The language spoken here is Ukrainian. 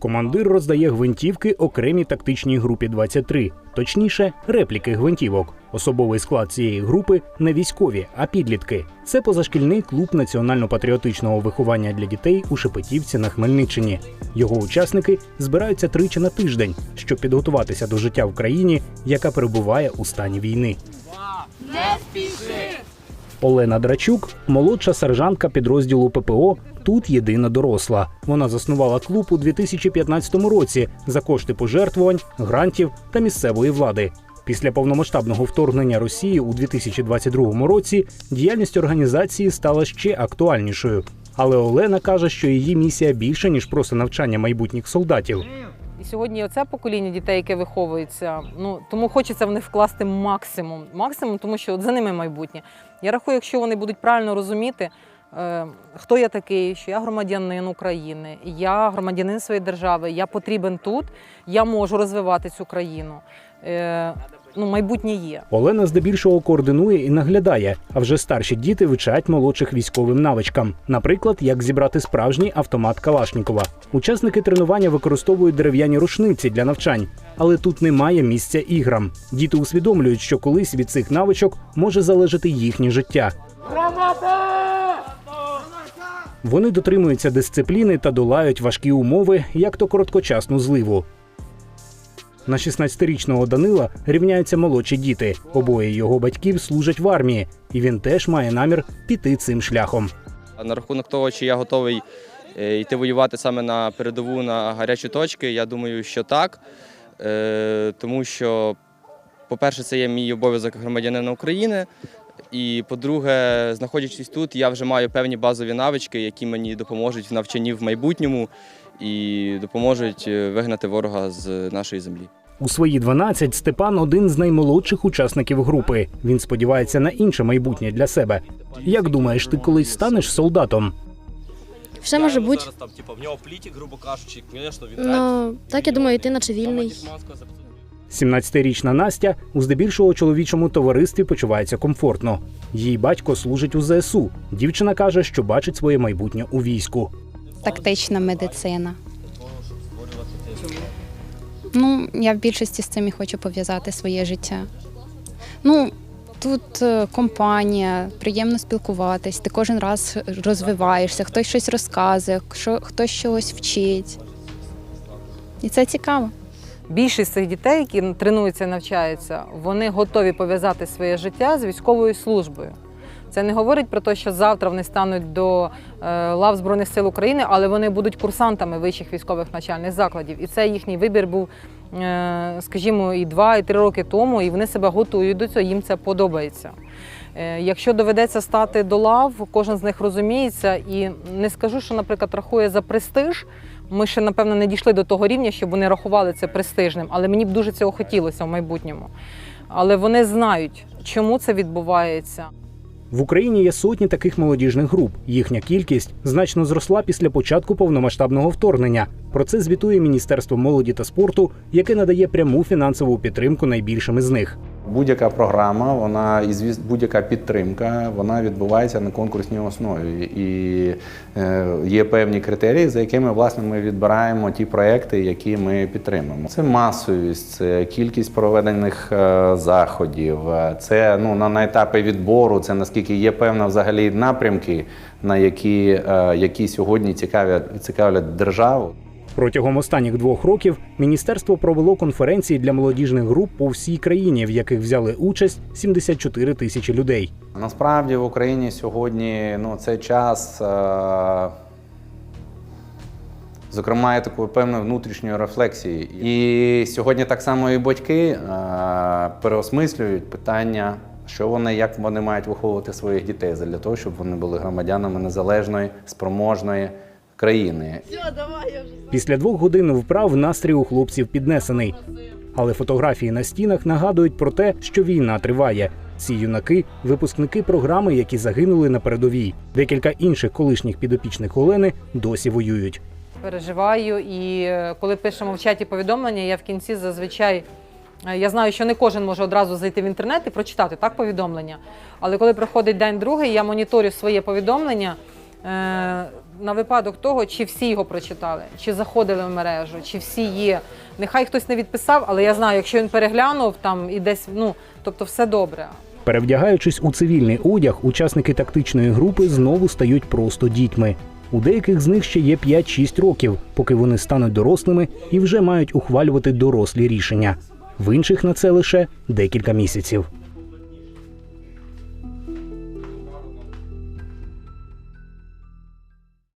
Командир роздає гвинтівки окремій тактичній групі 23, точніше, репліки гвинтівок. Особовий склад цієї групи не військові, а підлітки. Це позашкільний клуб національно-патріотичного виховання для дітей у Шепетівці на Хмельниччині. Його учасники збираються тричі на тиждень, щоб підготуватися до життя в країні, яка перебуває у стані війни. Олена Драчук, молодша сержантка підрозділу ППО. Тут єдина доросла. Вона заснувала клуб у 2015 році за кошти пожертвувань, грантів та місцевої влади. Після повномасштабного вторгнення Росії у 2022 році діяльність організації стала ще актуальнішою. Але Олена каже, що її місія більше ніж просто навчання майбутніх солдатів. І сьогодні оце покоління дітей, яке виховується, ну тому хочеться в них вкласти максимум. Максимум, тому що от за ними майбутнє. Я рахую, якщо вони будуть правильно розуміти, е, хто я такий, що я громадянин України, я громадянин своєї держави, я потрібен тут, я можу розвивати цю країну. Е, ну, майбутнє є. Олена здебільшого координує і наглядає, а вже старші діти вчать молодших військовим навичкам. Наприклад, як зібрати справжній автомат Калашнікова. Учасники тренування використовують дерев'яні рушниці для навчань, але тут немає місця іграм. Діти усвідомлюють, що колись від цих навичок може залежати їхнє життя. Вони дотримуються дисципліни та долають важкі умови, як то короткочасну зливу. На 16-річного Данила рівняються молодші діти. Обоє його батьків служать в армії, і він теж має намір піти цим шляхом. На рахунок того, чи я готовий е, йти воювати саме на передову на гарячі точки, я думаю, що так. Е, Тому що, по-перше, це є мій обов'язок громадянина України. І по-друге, знаходячись тут, я вже маю певні базові навички, які мені допоможуть в навчанні в майбутньому і допоможуть е, вигнати ворога з нашої землі. У свої 12 Степан один з наймолодших учасників групи. Він сподівається на інше майбутнє для себе. Як думаєш, ти колись станеш солдатом? Все може бути. Там, типу, в нього пліті, грубо кажучи, звісно, він Ну, так я думаю, йти наче вільний. 17-річна Настя у здебільшого чоловічому товаристві почувається комфортно. Її батько служить у ЗСУ. Дівчина каже, що бачить своє майбутнє у війську. Тактична медицина. Ну, я в більшості з цим і хочу пов'язати своє життя. Ну, тут е, компанія, приємно спілкуватись, ти кожен раз розвиваєшся, хтось щось розказує, хтось чогось вчить. І це цікаво. Більшість цих дітей, які тренуються і навчаються, вони готові пов'язати своє життя з військовою службою. Це не говорить про те, що завтра вони стануть до е, лав Збройних сил України, але вони будуть курсантами вищих військових навчальних закладів. І це їхній вибір був, е, скажімо, і два, і три роки тому, і вони себе готують до цього, їм це подобається. Е, Якщо доведеться стати до лав, кожен з них розуміється, і не скажу, що, наприклад, рахує за престиж. Ми ще, напевно, не дійшли до того рівня, щоб вони рахували це престижним, але мені б дуже цього хотілося в майбутньому. Але вони знають, чому це відбувається. В Україні є сотні таких молодіжних груп. Їхня кількість значно зросла після початку повномасштабного вторгнення. Про це звітує Міністерство молоді та спорту, яке надає пряму фінансову підтримку найбільшим із них. Будь-яка програма, вона і звіс- будь-яка підтримка, вона відбувається на конкурсній основі. І е, є певні критерії, за якими власне ми відбираємо ті проекти, які ми підтримуємо. Це масовість, це кількість проведених е, заходів, е, це ну на, на етапі відбору, це наскільки є певна взагалі напрямки, на які, які сьогодні цікавлять, цікавлять державу. Протягом останніх двох років міністерство провело конференції для молодіжних груп по всій країні, в яких взяли участь 74 тисячі людей. Насправді в Україні сьогодні ну, це час, е- зокрема, і такої певної внутрішньої рефлексії. І сьогодні так само і батьки е- переосмислюють питання, що вони, як вони мають виховувати своїх дітей для того, щоб вони були громадянами незалежної, спроможної країни. Після двох годин вправ настрій у хлопців піднесений. Але фотографії на стінах нагадують про те, що війна триває. Ці юнаки випускники програми, які загинули на передовій. Декілька інших колишніх підопічних Олени досі воюють. Переживаю, і е, коли пишемо в чаті повідомлення, я в кінці зазвичай. е, Я знаю, що не кожен може одразу зайти в інтернет і прочитати так повідомлення. Але коли проходить день другий, я моніторю своє повідомлення. На випадок того, чи всі його прочитали, чи заходили в мережу, чи всі є. Нехай хтось не відписав, але я знаю, якщо він переглянув там і десь, ну тобто все добре. Перевдягаючись у цивільний одяг, учасники тактичної групи знову стають просто дітьми. У деяких з них ще є 5-6 років, поки вони стануть дорослими і вже мають ухвалювати дорослі рішення. В інших на це лише декілька місяців.